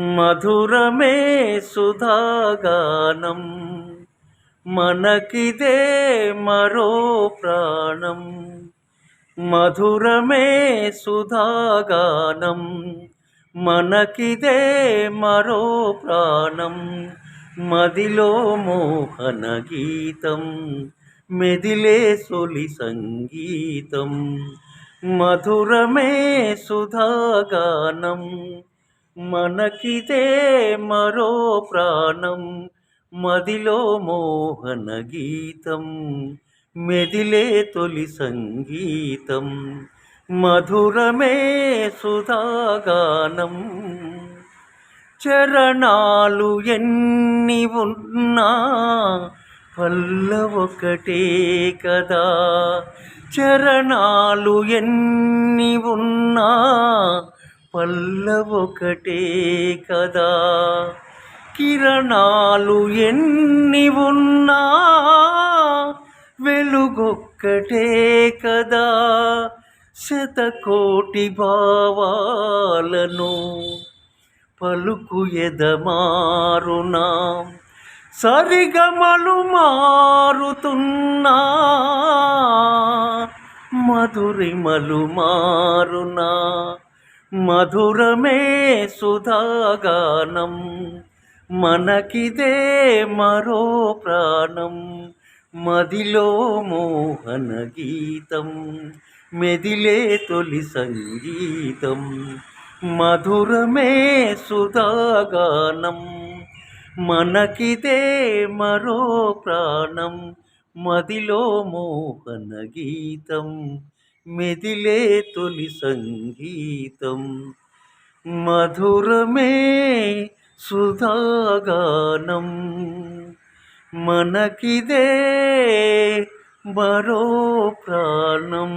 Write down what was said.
మధురమే సుధాగానం మనకిదే మరో ప్రాణం. మధురమే సుధాగానం మనకిదే మరో ప్రాణం. మదిలో మోహన గీతం మెదిలే సొలి సంగీతం. మధురమే సుధాగానం మనకిదే మరో ప్రాణం. మదిలో మోహన గీతం మెదిలే తొలి సంగీతం. మధురమే సుధాగానం. చరణాలు ఎన్ని ఉన్నా పల్లవొకటే కదా. చరణాలు ఎన్ని ఉన్నా పల్లవొకటే కదా. కిరణాలు ఎన్ని ఉన్నా వెలుగొక్కటే కదా. శతకోటి భావాలను పలుకు ఎదమారునా? సరిగమలు మారుతున్నా? మధురిమలు మారునా? మధురమే సుధాగానం మనకిదే మరో ప్రాణం మదిలో మోహన గీతం. మెదిలే తొలి సంగీతం మధురమే సుధాగానం మనకిదే మరో ప్రాణం మదిలో మోహన గీతం మెదిలే తొలి సంగీతం మధురమే సుధాగానం మనకిదే మరో ప్రాణం.